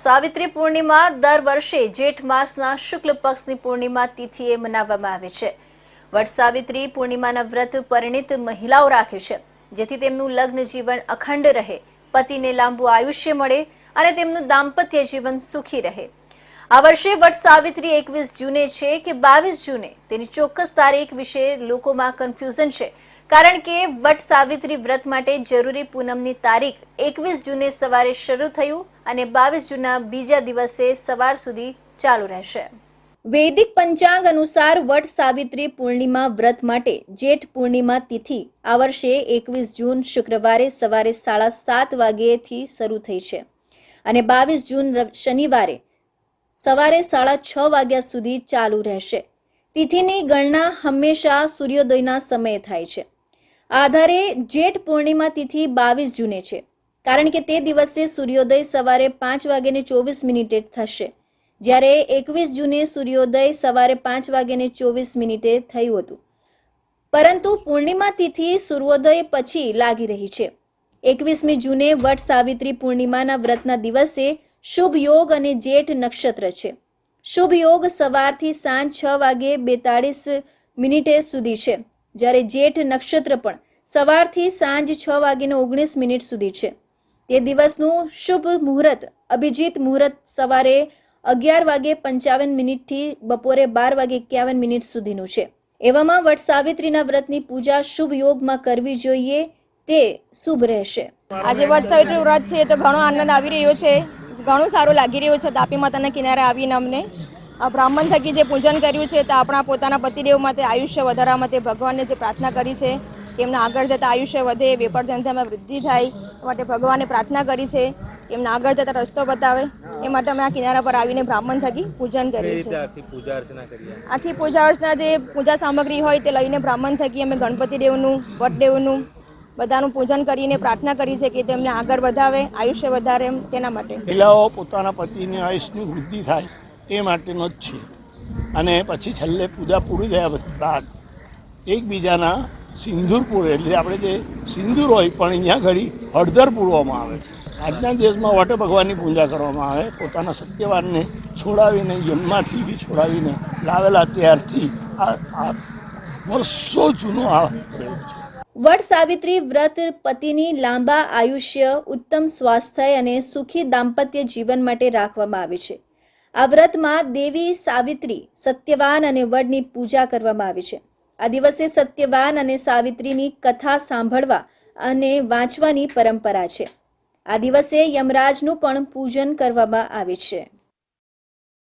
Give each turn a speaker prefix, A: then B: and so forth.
A: સાવિત્રી પૂર્ણિમા દર વર્ષે જેઠ માસના શુક્લ પક્ષની પૂર્ણિમા તિથિએ મનાવવામાં આવે છે. વટ સાવિત્રી પૂર્ણિમાના વ્રત પરિણીત મહિલાઓ રાખે છે, જેથી તેમનું લગ્ન જીવન અખંડ રહે, પતિને લાંબુ આયુષ્ય મળે અને તેમનું દાંપત્ય જીવન સુખી રહે. આ વર્ષે વટ સાવિત્રી એકવીસ જૂને છે કે બાવીસ જૂને? તેની ચોક્કસ તારીખ વિશે લોકોમાં કન્ફ્યુઝન છે. કારણ કે વટ સાવિત્રી વ્રત માટે જરૂરી પૂનમની તારીખ એકવીસ જૂને સવારે શરૂ થયું અને બાવીસ જૂનના બીજા દિવસે સવાર સુધી ચાલુ રહેશે. વૈદિક પંચાંગ અનુસાર વટ સાવિત્રી પૂર્ણિમા વ્રત માટે જેઠ પૂર્ણિમા તિથિ આ વર્ષે એકવીસ જૂન શુક્રવારે સવારે સાડા સાત વાગ્યેથી શરૂ થઈ છે. અને બાવીસ જૂન શનિવારે સવારે સાડા છ વાગ્યા સુધી ચાલુ રહેશે. તિથિની ગણના હંમેશા સૂર્યોદયના સમયે થાય છે. આધારે જેઠ પૂર્ણિમા તિથિ બાવીસ જૂને છે. કારણ કે તે દિવસે સૂર્યોદય સવારે પાંચ વાગ્યાને ચોવીસ મિનિટે થશે. જ્યારે એકવીસ જૂને સૂર્યોદય સવારે પાંચ વાગ્યાને ચોવીસ મિનિટે થયું હતું. પરંતુ પૂર્ણિમા તિથિ સૂર્યોદય પછી લાગી રહી છે. એકવીસમી જૂને વટ સાવિત્રી પૂર્ણિમાના વ્રતના દિવસે શુભ યોગ અને જેઠ નક્ષત્ર છે. શુભ યોગ સવારથી સાંજ છ વાગે બેતાળીસ મિનિટે સુધી છે. જ્યારે જેઠ નક્ષત્ર પણ સવારથી સાંજ છ વાગીને ઓગણીસ મિનિટ સુધી છે. તે દિવસનું શુભ મુહૂર્ત, અભિજીત મુહૂર્ત સવારે અગિયાર વાગે પંચાવન મિનિટથી બપોરે બાર વાગે એકાવન મિનિટ સુધીનું છે. એવામાં વટ સાવિત્રીના વ્રતની પૂજા શુભ યોગમાં કરવી જોઈએ તે શુભ રહેશે.
B: આજે વટસાવિત્રી વ્રત છે તો ઘણો આનંદ આવી રહ્યો છે. ઘણું સારું લાગી રહ્યું છે તાપી માતાના કિનારે આવીને અમને. આ બ્રાહ્મણ થકી જે પૂજન કર્યું છે તો આપણા પોતાના પતિદેવ માટે આયુષ્ય વધારવા માટે ભગવાનને જે પ્રાર્થના કરી છે એમના આગળ જતાં આયુષ્ય વધે વેપાર ધંધામાં વૃદ્ધિ થાય માટે ભગવાને પ્રાર્થના કરી છે એમના આગળ જતા રસ્તો બતાવે એ માટે અમે આ કિનારા પર આવીને બ્રાહ્મણ થકી પૂજન કર્યું છે.
C: આખી પૂજા અર્ચના
B: જે પૂજા સામગ્રી હોય તે લઈને બ્રાહ્મણ થકી અમે ગણપતિ દેવનું વટદેવનું બધાનું પૂજન કરીને પ્રાર્થના કરી છે કે તેમને આગળ વધાવે, આયુષ્ય વધારે એમ તેના માટે.
D: મહિલાઓ પોતાના પતિની આયુષ્યની વૃદ્ધિ થાય એ માટેનો જ છે. અને પછી છેલ્લે પૂજા પૂરી થયા બાદ એકબીજાના સિંદૂર પૂરે, એટલે આપણે જે સિંદૂર હોય પણ અહીંયા ઘડી હળદર પૂરવામાં આવે આજના દેશમાં વટ ભગવાનની પૂજા કરવામાં આવે, પોતાના સત્યવાનને છોડાવીને જન્માથી બી છોડાવીને લાવેલા ત્યારથી આ વર્ષો જૂનો આ પ્રયોગ છે.
A: વટ સાવિત્રી વ્રત પતિની લાંબા આયુષ્ય, ઉત્તમ સ્વાસ્થ્ય અને સુખી દાંપત્ય જીવન માટે રાખવામાં આવે છે. આ વ્રતમાં દેવી સાવિત્રી, સત્યવાન અને વડની પૂજા કરવામાં આવે છે. આ દિવસે સત્યવાન અને સાવિત્રીની કથા સાંભળવા અને વાંચવાની પરંપરા છે. આ દિવસે યમરાજનું પણ પૂજન કરવામાં આવે છે.